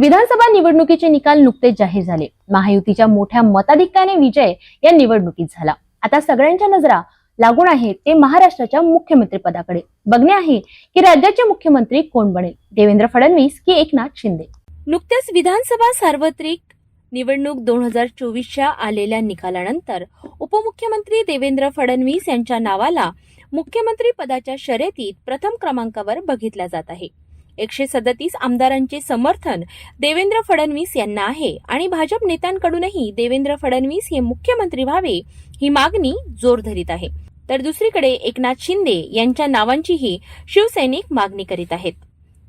विधानसभा निवडणुकीचे निकाल नुकतेच जाहीर झाले. महायुतीच्या मोठ्या मताधिक्याने विजय या निवडणुकीत झाला. आता सगळ्यांच्या नजरा लागून आहेत ते महाराष्ट्राच्या मुख्यमंत्री पदाकडे बघणे आहे की राज्याचे मुख्यमंत्री कोण बनेल? देवेंद्र फडणवीस की एकनाथ शिंदे? नुकत्याच विधानसभा सार्वत्रिक निवडणूक दोन हजार चोवीसच्या आलेल्या निकालानंतर उपमुख्यमंत्री देवेंद्र फडणवीस यांच्या नावाला मुख्यमंत्री पदाच्या शर्यतीत प्रथम क्रमांकावर बघितल्या जात आहे. एकशे सदतीस आमदारांचे समर्थन देवेंद्र फडणवीस यांना आहे. आणि भाजप नेत्यांकडूनही देवेंद्र फडणवीस हे मुख्यमंत्री व्हावे ही मागणी जोर धरीत आहे. तर दुसरीकडे एकनाथ शिंदे यांच्या नावांचीही शिवसैनिक मागणी करीत आहेत.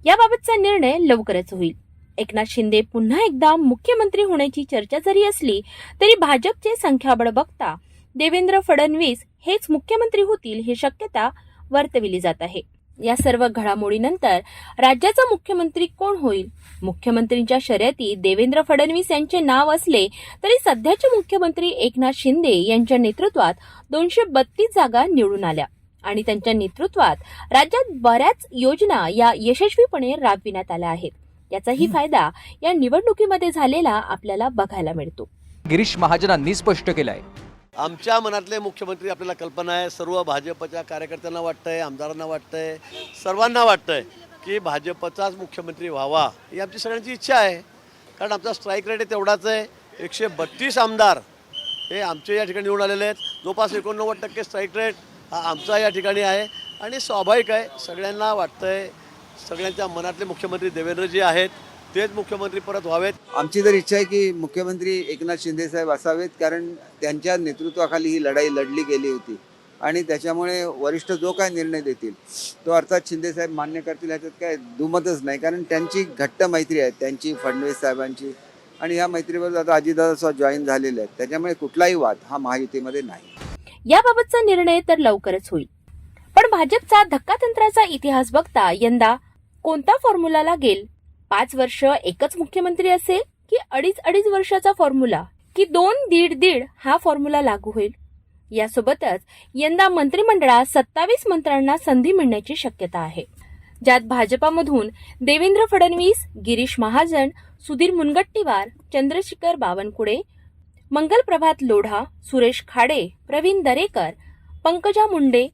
याबाबतचा निर्णय लवकरच होईल. एकनाथ शिंदे पुन्हा एकदा मुख्यमंत्री होण्याची चर्चा जरी असली तरी भाजपचे संख्याबळ बघता देवेंद्र फडणवीस हेच मुख्यमंत्री होतील ही शक्यता वर्तविली जात आहे. या सर्व घडामोडीनंतर राज्याचा मुख्यमंत्री कोण होईल? मुख्यमंत्रींच्या शर्यतीत देवेंद्र फडणवीस यांचे नाव असले तरी सध्याचे मुख्यमंत्री एकनाथ शिंदे यांच्या नेतृत्वात दोनशे बत्तीस जागा निवडून आल्या. आणि त्यांच्या नेतृत्वात राज्यात बऱ्याच योजना या यशस्वीपणे राबविण्यात आल्या आहेत. याचाही फायदा या निवडणुकीमध्ये झालेला आपल्याला बघायला मिळतो. गिरीश महाजनांनी स्पष्ट केलं आहे आमच्या मनातले मुख्यमंत्री आपल्याला कल्पना आहे. सर्व भाजपच्या कार्यकर्त्यांना वाटतंय आमदारांना वाटतंय सर्वांना वाटतंय की भाजपचाच मुख्यमंत्री व्हावा ही आमची सगळ्यांची इच्छा आहे. कारण आमचा स्ट्राईक रेट तेवढाच आहे. एकशे बत्तीस आमदार हे आमचे या ठिकाणी निवडून आलेले आहेत. जवळपास एकोणनव्वद टक्के स्ट्राईक रेट हा आमचा या ठिकाणी आहे. आणि स्वाभाविक आहे सगळ्यांना वाटतंय सगळ्यांच्या मनातले मुख्यमंत्री देवेंद्रजी आहेत. तेच मुख्यमंत्री परत व्हावेत. आमची तर इच्छा आहे की मुख्यमंत्री एकनाथ शिंदे साहेब असावेत कारण त्यांच्या नेतृत्वाखाली ही लढाई लढली गेली होती. आणि त्याच्यामुळे वरिष्ठ जो काय निर्णय देतील तो अर्थात शिंदे साहेब मान्य करतील ह्याच्यात काय दुमतच नाही. कारण त्यांची घट्ट मैत्री आहे त्यांची फडणवीस साहेबांची. आणि ह्या मैत्रीवर आता अजितदादा सुद्धा जॉईन झालेले आहेत. त्याच्यामुळे कुठलाही वाद हा महायुतीमध्ये नाही. याबाबतचा निर्णय तर लवकरच होईल. पण भाजपचा धक्कातंत्राचा इतिहास बघता यंदा कोणता फॉर्म्युला लागेल? पाच वर्ष एकच मुख्यमंत्री असेल की अडीच अडीच वर्षाचा फॉर्म्युला की दोन दीड दीड हा फॉर्म्युला लागू होईल? यासोबतच यंदा मंत्रिमंडळात सत्तावीस मंत्र्यांना संधी मिळण्याची शक्यता आहे. ज्यात भाजपामधून देवेंद्र फडणवीस गिरीश महाजन सुधीर मुनगट्टीवार चंद्रशेखर बावनकुळे मंगलप्रभात लोढा सुरेश खाडे प्रवीण दरेकर पंकजा मुंडे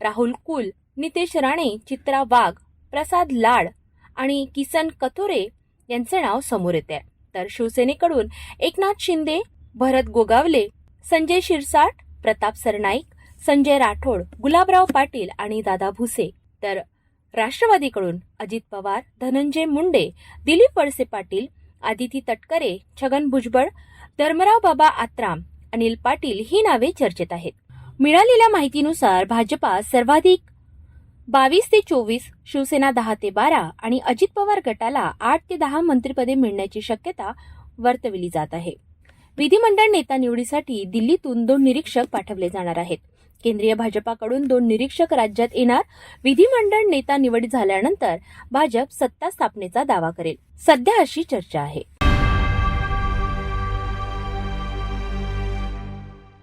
राहुल कुल नितेश राणे चित्रा वाघ प्रसाद लाड आणि किसन कथोरे यांचे नाव समोर येते तर शिवसेनेकडून एकनाथ शिंदे भरत गोगावले संजय शिरसाट प्रताप सरनाईक संजय राठोड गुलाबराव पाटील आणि दादा भुसे. तर राष्ट्रवादीकडून अजित पवार धनंजय मुंडे दिलीप वळसे पाटील आदिती तटकरे छगन भुजबळ धर्मराव बाबा आत्राम अनिल पाटील ही नावे चर्चेत आहेत. मिळालेल्या माहितीनुसार भाजपा सर्वाधिक बावीस ते चोवीस शिवसेना दहा ते बारा आणि अजित पवार गटाला आठ ते दहा मंत्रिपदे मिळण्याची शक्यता वर्तविली जात आहे. विधिमंडळ नेता निवडीसाठी दिल्लीतून दोन निरीक्षक पाठवले जाणार आहेत. केंद्रीय भाजपाकडून दोन निरीक्षक राज्यात येणार. विधिमंडळ नेता निवड झाल्यानंतर भाजप सत्ता स्थापनेचा दावा करेल. सध्या अशी चर्चा आहे.